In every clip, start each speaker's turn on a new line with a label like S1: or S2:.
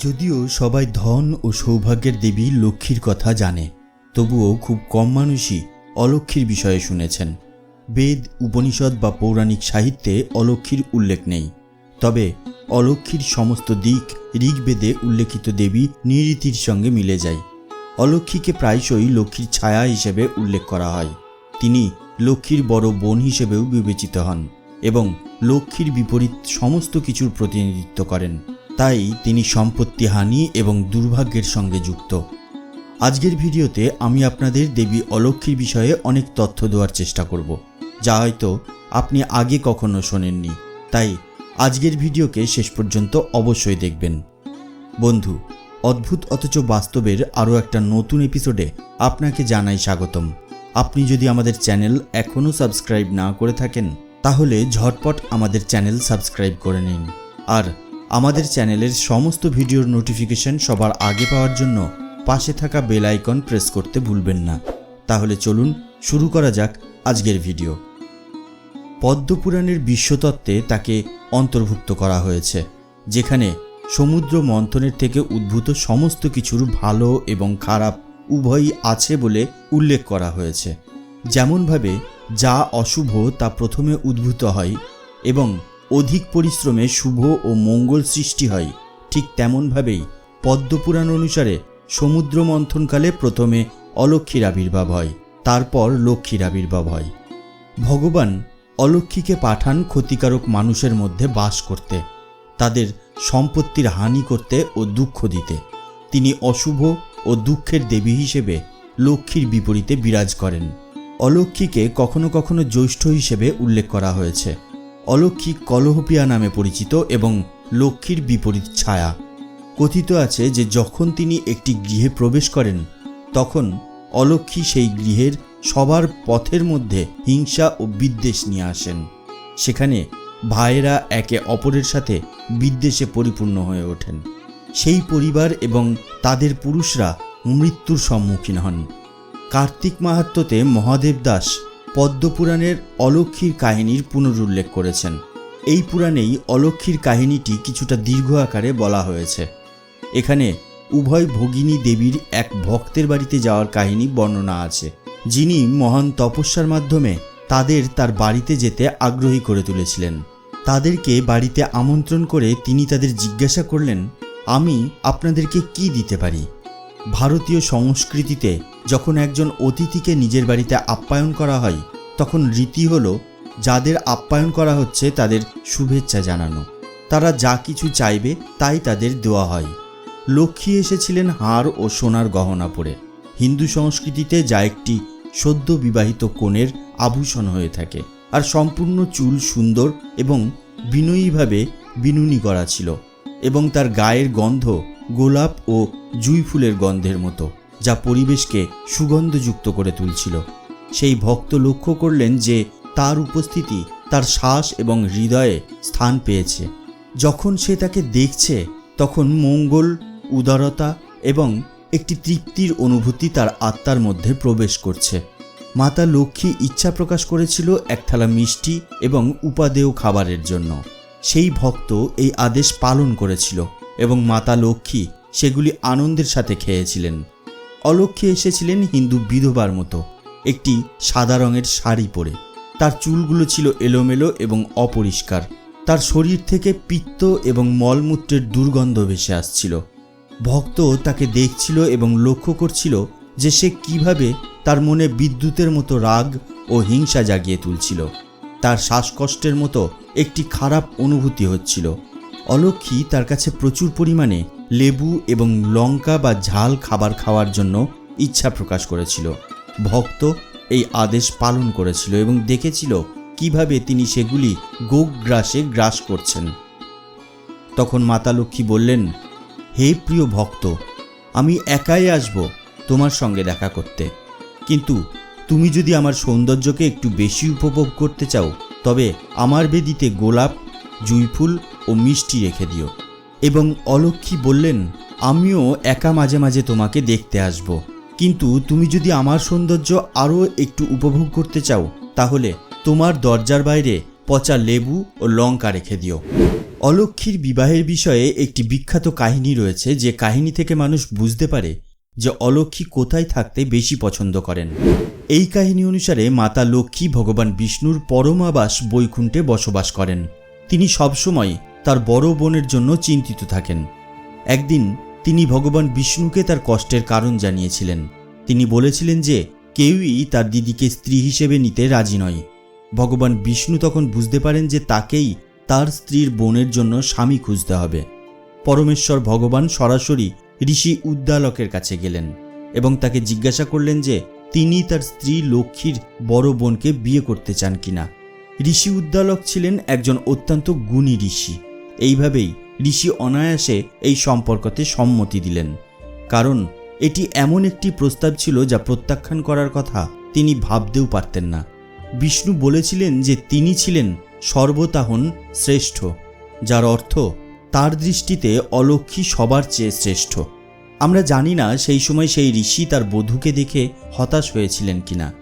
S1: যদিও সবাই ধন ও সৌভাগ্যের দেবী লক্ষ্মীর কথা জানে, তবুও খুব কম মানুষই অলক্ষ্মীর বিষয়ে শুনেছেন। বেদ, উপনিষদ বা পৌরাণিক সাহিত্যে অলক্ষ্মীর উল্লেখ নেই। তবে অলক্ষ্মীর সমস্ত দিক ঋগ্বেদে উল্লেখিত দেবী নিরীতির সঙ্গে মিলে যায়। অলক্ষ্মীকে প্রায়শই লক্ষ্মীর ছায়া হিসেবে উল্লেখ করা হয়। তিনি লক্ষ্মীর বড় বোন হিসেবেও বিবেচিত হন এবং লক্ষ্মীর বিপরীত সমস্ত কিছুর প্রতিনিধিত্ব করেন। তাই তিনি সম্পত্তি হানি এবং দুর্ভাগ্যের সঙ্গে যুক্ত। আজকের ভিডিওতে আমি আপনাদের দেবী অলক্ষ্মীর বিষয়ে অনেক তথ্য দেওয়ার চেষ্টা করব, যা হয়তো আপনি আগে কখনো শোনেননি। তাই আজকের ভিডিওকে শেষ পর্যন্ত অবশ্যই দেখবেন। বন্ধু, অদ্ভুত অথচ বাস্তবের আরও একটা নতুন এপিসোডে আপনাকে জানাই স্বাগতম। আপনি যদি আমাদের চ্যানেল এখনও সাবস্ক্রাইব না করে থাকেন, তাহলে ঝটপট আমাদের চ্যানেল সাবস্ক্রাইব করে নিন। আর আমাদের চ্যানেলের সমস্ত ভিডিওর নোটিফিকেশন সবার আগে পাওয়ার জন্য পাশে থাকা বেল আইকন প্রেস করতে ভুলবেন না। তাহলে চলুন শুরু করা যাক আজকের ভিডিও। পদ্মপুরাণের বিশ্বতত্ত্বে তাকে অন্তর্ভুক্ত করা হয়েছে, যেখানে সমুদ্র মন্থনের থেকে উদ্ভূত সমস্ত কিছুর ভালো এবং খারাপ উভয়ই আছে বলে উল্লেখ করা হয়েছে। যেমনভাবে যা অশুভ তা প্রথমে উদ্ভূত হয় এবং অধিক পরিশ্রমে শুভ ও মঙ্গল সৃষ্টি হয়। ঠিক তেমনভাবেই পদ্মপুরাণ অনুসারে সমুদ্র মন্থনকালে প্রথমে অলক্ষ্মীর আবির্ভাব হয়, তারপর লক্ষ্মীর আবির্ভাব হয়। ভগবান অলক্ষ্মীকে পাঠান ক্ষতিকারক মানুষের মধ্যে বাস করতে, তাদের সম্পত্তির হানি করতে ও দুঃখ দিতে। তিনি অশুভ ও দুঃখের দেবী হিসেবে লক্ষ্মীর বিপরীতে বিরাজ করেন। অলক্ষ্মীকে কখনো কখনো জ্যৈষ্ঠ হিসেবে উল্লেখ করা হয়েছে। অলক্ষ্মী কলহপিয়া নামে পরিচিত এবং লক্ষ্মীর বিপরীত ছায়া। কথিত আছে যে যখন তিনি একটি গৃহে প্রবেশ করেন, তখন অলক্ষ্মী সেই গৃহের সবার পথের মধ্যে হিংসা ও বিদ্বেষ নিয়ে আসেন। সেখানে ভাইয়েরা একে অপরের সাথে বিদ্বেষে পরিপূর্ণ হয়ে ওঠেন। সেই পরিবার এবং তাদের পুরুষরা মৃত্যুর সম্মুখীন হন। কার্তিক মাহাত্ম্যতে মহাদেব দাস পদ্মপুরাণের অলক্ষ্মীর কাহিনীর পুনরুল্লেখ করেছেন। এই পুরাণেই অলক্ষ্মীর কাহিনীটি কিছুটা দীর্ঘ আকারে বলা হয়েছে। এখানে উভয় ভগিনী দেবীর এক ভক্তের বাড়িতে যাওয়ার কাহিনী বর্ণনা আছে, যিনি মহান তপস্যার মাধ্যমে তাদের তার বাড়িতে যেতে আগ্রহী করে তুলেছিলেন। তাদেরকে বাড়িতে আমন্ত্রণ করে তিনি তাদের জিজ্ঞাসা করলেন, আমি আপনাদেরকে কি দিতে পারি? ভারতীয় সংস্কৃতিতে যখন একজন অতিথিকে নিজের বাড়িতে আপ্যায়ন করা হয়, তখন রীতি হলো যাদের আপ্যায়ন করা হচ্ছে তাদের শুভেচ্ছা জানানো। তারা যা কিছু চাইবে তাই তাদের দেওয়া হয়। লক্ষ্মী এসেছিলেন হার ও সোনার গহনা পরে। হিন্দু সংস্কৃতিতে যা একটি সদ্য বিবাহিত কনের আভূষণ হয়ে থাকে আর সম্পূর্ণ চুল সুন্দর এবং বিনয়ীভাবে বিনুনি করা ছিল। এবং তার গায়ের গন্ধ গোলাপ ও জুই ফুলের গন্ধের মতো, যা পরিবেশকে সুগন্ধযুক্ত করে তুলছিল। সেই ভক্ত লক্ষ্য করলেন যে তার উপস্থিতি তার শ্বাস এবং হৃদয়ে স্থান পেয়েছে। যখন সে তাকে দেখছে, তখন মঙ্গল, উদারতা এবং একটি তৃপ্তির অনুভূতি তার আত্মার মধ্যে প্রবেশ করছে। মাতা লক্ষ্মী ইচ্ছা প্রকাশ করেছিল এক থালা মিষ্টি এবং উপাদেয় খাবারের জন্য। সেই ভক্ত এই আদেশ পালন করেছিল এবং মাতা লক্ষ্মী সেগুলি আনন্দের সাথে খেয়েছিলেন। অলক্ষ্মী এসেছিলেন হিন্দু বিধবার মতো। একটি সাদা রঙের শাড়ি পরে। তার চুলগুলো ছিল এলোমেলো এবং অপরিষ্কার। তার শরীর থেকে পিত্ত এবং মলমূত্রের দুর্গন্ধ ভেসে আসছিল। ভক্ত তাকে দেখছিল এবং লক্ষ্য করছিল যে সে কীভাবে তার মনে বিদ্যুতের মতো রাগ ও হিংসা জাগিয়ে তুলছিল। তার শ্বাসকষ্টের মতো একটি খারাপ অনুভূতি হচ্ছিল। অলক্ষ্মী তার কাছে প্রচুর পরিমাণে লেবু এবং লঙ্কা বা ঝাল খাবার খাওয়ার জন্য ইচ্ছা প্রকাশ করেছিল। ভক্ত এই আদেশ পালন করেছিল এবং দেখেছিল কীভাবে তিনি সেগুলি গোগ্রাসে গ্রাস করছেন। তখন মাতা লক্ষ্মী বললেন, হে প্রিয় ভক্ত, আমি একাই আসব তোমার সঙ্গে দেখা করতে। কিন্তু তুমি যদি আমার সৌন্দর্যকে একটু বেশি উপভোগ করতে চাও, তবে আমার বেদিতে গোলাপ, জুঁইফুল ও মিষ্টি রেখে দিও। এবং অলক্ষ্মী বললেন, আমিও একা মাঝে মাঝে তোমাকে দেখতে আসব। কিন্তু তুমি যদি আমার সৌন্দর্য আরও একটু উপভোগ করতে চাও, তাহলে তোমার দরজার বাইরে পচা লেবু ও লঙ্কা রেখে দিও। অলক্ষীর বিবাহের বিষয়ে একটি বিখ্যাত কাহিনী রয়েছে, যে কাহিনী থেকে মানুষ বুঝতে পারে যে অলক্ষী কোথায় থাকতে বেশি পছন্দ করেন। এই কাহিনী অনুসারে মাতা লক্ষ্মী ভগবান বিষ্ণুর পরমাবাস বৈকুণ্ঠে বসবাস করেন। তিনি সবসময় তার বড় বোনের জন্য চিন্তিত থাকেন। একদিন তিনি ভগবান বিষ্ণুকে তার কষ্টের কারণ জানিয়েছিলেন। তিনি বলেছিলেন যে কেউই তার দিদিকে স্ত্রী হিসেবে নিতে রাজি নয়। ভগবান বিষ্ণু তখন বুঝতে পারেন যে তাকেই তার স্ত্রীর বোনের জন্য স্বামী খুঁজতে হবে। পরমেশ্বর ভগবান সরাসরি ঋষি উদ্দালকের কাছে গেলেন এবং তাকে জিজ্ঞাসা করলেন যে, তিনি তার স্ত্রী লক্ষ্মীর বড় বোনকে বিয়ে করতে চান কিনা? ঋষি উদ্দালক ছিলেন একজন অত্যন্ত গুণী ঋষি। এইভাবেই ঋষি অনায়াসে এই সম্পর্কতে সম্মতি দিলেন। কারণ এটি এমন একটি প্রস্তাব ছিল যা প্রত্যাখ্যান করার কথা তিনি ভাবতেও পারতেন না। বিষ্ণু বলেছিলেন যে তিনি ছিলেন সর্বতাহন শ্রেষ্ঠ, যার অর্থ তার দৃষ্টিতে অলক্ষী সবার চেয়ে শ্রেষ্ঠ। আমরা জানি না সেই সময় সেই ঋষি তার বধূকে দেখে হতাশ হয়েছিলেন কিনা।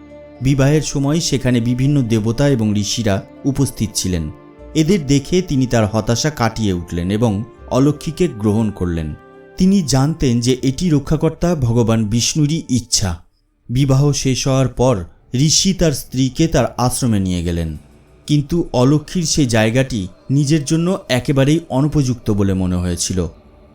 S1: বিবাহের সময় সেখানে বিভিন্ন দেবতা এবং ঋষিরা উপস্থিত ছিলেন। এদের দেখে তিনি তার হতাশা কাটিয়ে উঠলেন এবং অলক্ষীকে গ্রহণ করলেন। তিনি জানতেন যে এটি রক্ষাকর্তা ভগবান বিষ্ণুরই ইচ্ছা। বিবাহ শেষ হওয়ার পর ঋষি তার স্ত্রীকে তার আশ্রমে নিয়ে গেলেন। কিন্তু অলক্ষীর সেই জায়গাটি নিজের জন্য একেবারেই অনুপযুক্ত বলে মনে হয়েছিল।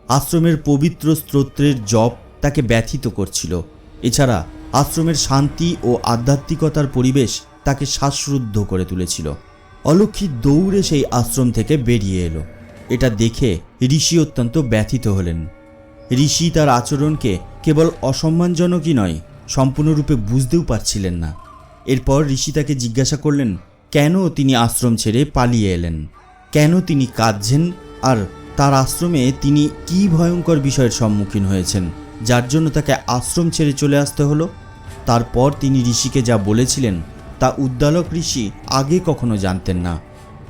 S1: আশ্রমের পবিত্র স্তোত্রের জপ তাকে ব্যথিত করছিল। এছাড়া আশ্রমের শান্তি ও আধ্যাত্মিকতার পরিবেশ তাকে শ্বাসরুদ্ধ করে তুলেছিল। অলক্ষী দৌড়ে সেই আশ্রম থেকে বেরিয়ে এলো। এটা দেখে ঋষি অত্যন্ত ব্যথিত হলেন। ঋষি তার আচরণকে কেবল অসম্মানজনকই নয়, সম্পূর্ণরূপে বুঝতেও পারছিলেন না। এরপর ঋষি তাকে জিজ্ঞাসা করলেন কেন তিনি আশ্রম ছেড়ে পালিয়ে এলেন? কেন তিনি কাঁদছেন? আর তার আশ্রমে তিনি কি ভয়ঙ্কর বিষয়ের সম্মুখীন হয়েছেন? যার জন্য তাকে আশ্রম ছেড়ে চলে আসতে হলো? তারপর তিনি ঋষিকে যা বলেছিলেন, তা উদ্দালক ঋষি আগে কখনো জানতেন না।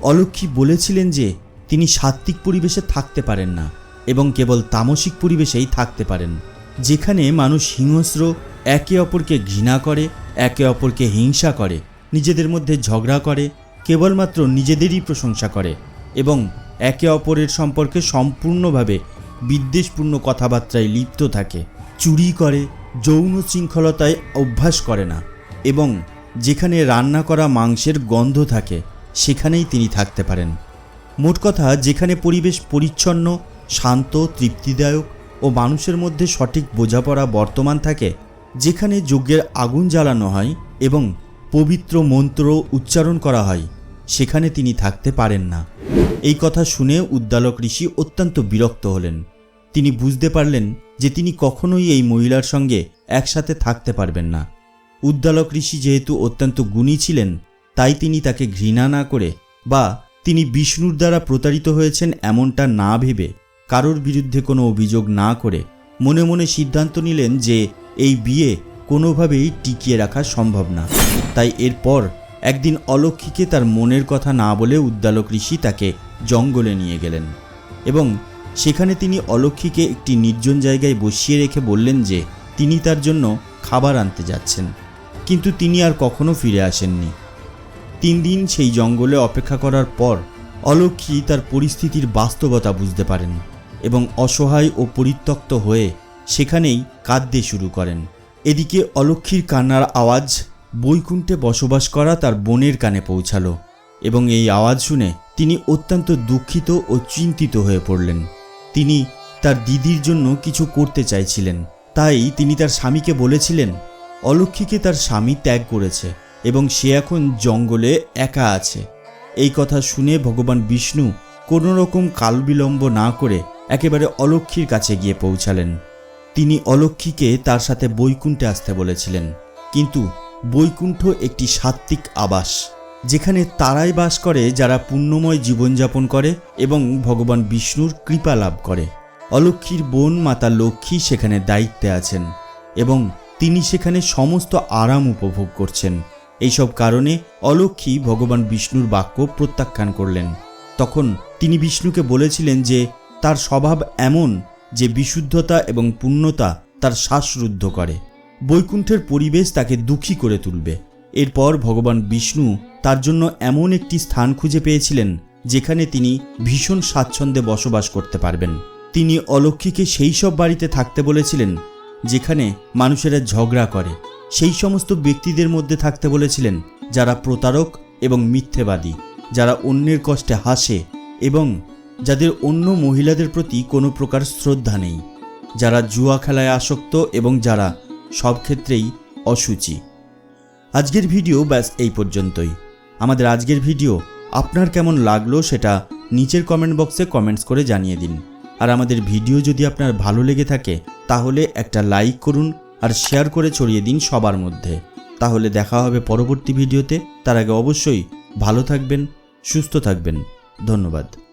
S1: অলক্ষী বলেছিলেন যে, তিনি সাত্ত্বিক পরিবেশে থাকতে পারেন না এবং কেবল তামসিক পরিবেশেই থাকতে পারেন। যেখানে মানুষ হিংস্র, একে অপরকে ঘৃণা করে, একে অপরকে হিংসা করে। নিজেদের মধ্যে ঝগড়া করে, কেবলমাত্র নিজেদেরই প্রশংসা করে এবং একে অপরের সম্পর্কে সম্পূর্ণভাবে বিদ্বেষপূর্ণ কথাবার্তায় লিপ্ত থাকে। চুরি করে, যৌন শৃঙ্খলতায় অভ্যাস করে না এবং যেখানে রান্না করা মাংসের গন্ধ থাকে, সেখানেই তিনি থাকতে পারেন। মোট কথা, যেখানে পরিবেশ পরিচ্ছন্ন, শান্ত, তৃপ্তিদায়ক ও মানুষের মধ্যে সঠিক বোঝাপড়া বর্তমান থাকে, যেখানে যজ্ঞের আগুন জ্বালানো হয় এবং পবিত্র মন্ত্র উচ্চারণ করা হয়, সেখানে তিনি থাকতে পারেন না। এই কথা শুনে উদ্দালক ঋষি অত্যন্ত বিরক্ত হলেন। তিনি বুঝতে পারলেন যে তিনি কখনোই এই মহিলার সঙ্গে একসাথে থাকতে পারবেন না। উদ্দালক ঋষি যেহেতু অত্যন্ত গুণী ছিলেন, তাই তিনি তাকে ঘৃণা না করে বা তিনি বিষ্ণুর দ্বারা প্রতারিত হয়েছেন এমনটা না ভেবে কারোর বিরুদ্ধে কোনো অভিযোগ না করে মনে মনে সিদ্ধান্ত নিলেন যে এই বিয়ে কোনোভাবেই টিকিয়ে রাখা সম্ভব না। তাই এরপর একদিন অলক্ষীকে তার মনের কথা না বলে উদ্দালক ঋষি তাকে জঙ্গলে নিয়ে গেলেন এবং সেখানে তিনি অলক্ষীকে একটি নির্জন জায়গায় বসিয়ে রেখে বললেন যে, তিনি তার জন্য খাবার আনতে যাচ্ছেন। কিন্তু তিনি আর কখনো ফিরে আসেননি। তিন দিন সেই জঙ্গলে অপেক্ষা করার পর অলক্ষী তার পরিস্থিতির বাস্তবতা বুঝতে পারেন এবং অসহায় ও পরিত্যক্ত হয়ে সেখানেই কাঁদতে শুরু করেন। এদিকে অলক্ষীর কান্নার আওয়াজ বৈকুণ্ঠে বসবাস করা তার বোনের কানে পৌঁছালো এবং এই আওয়াজ শুনে তিনি অত্যন্ত দুঃখিত ও চিন্তিত হয়ে পড়লেন। তিনি তার দিদির জন্য কিছু করতে চাইছিলেন। তাই তিনি তার স্বামীকে বলেছিলেন অলক্ষীকে তার স্বামী ত্যাগ করেছে এবং সে এখন জঙ্গলে একা আছে। এই কথা শুনে ভগবান বিষ্ণু কোনো রকম কালবিলম্ব না করে একেবারে অলক্ষীর কাছে গিয়ে পৌঁছালেন। তিনি অলক্ষীকে তার সাথে বৈকুণ্ঠে আসতে বলেছিলেন। কিন্তু বৈকুণ্ঠ একটি সাত্ত্বিক আবাস, যেখানে তারাই বাস করে যারা পুণ্যময় জীবনযাপন করে এবং ভগবান বিষ্ণুর কৃপা লাভ করে। অলক্ষীর বোন মাতা লক্ষ্মী সেখানে দায়িত্বে আছেন এবং তিনি সেখানে সমস্ত আরাম উপভোগ করছেন। এইসব কারণে অলক্ষী ভগবান বিষ্ণুর বাক্য প্রত্যাখ্যান করলেন। তখন তিনি বিষ্ণুকে বলেছিলেন যে, তার স্বভাব এমন যে বিশুদ্ধতা এবং পুণ্যতা তার শ্বাসরুদ্ধ করে। বৈকুণ্ঠের পরিবেশ তাকে দুঃখী করে তুলবে। এরপর ভগবান বিষ্ণু তার জন্য এমন একটি স্থান খুঁজে পেয়েছিলেন, যেখানে তিনি ভীষণ স্বাচ্ছন্দ্যে বসবাস করতে পারবেন। তিনি অলক্ষীকে সেই সব বাড়িতে থাকতে বলেছিলেন, যেখানে মানুষেরা ঝগড়া করে। সেই সমস্ত ব্যক্তিদের মধ্যে থাকতে বলেছিলেন, যারা প্রতারক এবং মিথ্যেবাদী, যারা অন্যের কষ্টে হাসে এবং যাদের অন্য মহিলাদের প্রতি কোনো প্রকার শ্রদ্ধা নেই, যারা জুয়া খেলায় আসক্ত এবং যারা সব ক্ষেত্রেই অসুচি। আজকের ভিডিও ব্যাস এই পর্যন্তই। আমাদের আজকের ভিডিও আপনার কেমন লাগল সেটা নিচের কমেন্ট বক্সে কমেন্টস করে জানিয়ে দিন। আর আমাদের ভিডিও যদি আপনার ভালো লেগে থাকে, তাহলে একটা লাইক করুন আর শেয়ার করে ছড়িয়ে দিন সবার মধ্যে। তাহলে দেখা হবে পরবর্তী ভিডিওতে। তার আগে অবশ্যই ভালো থাকবেন, সুস্থ থাকবেন। ধন্যবাদ।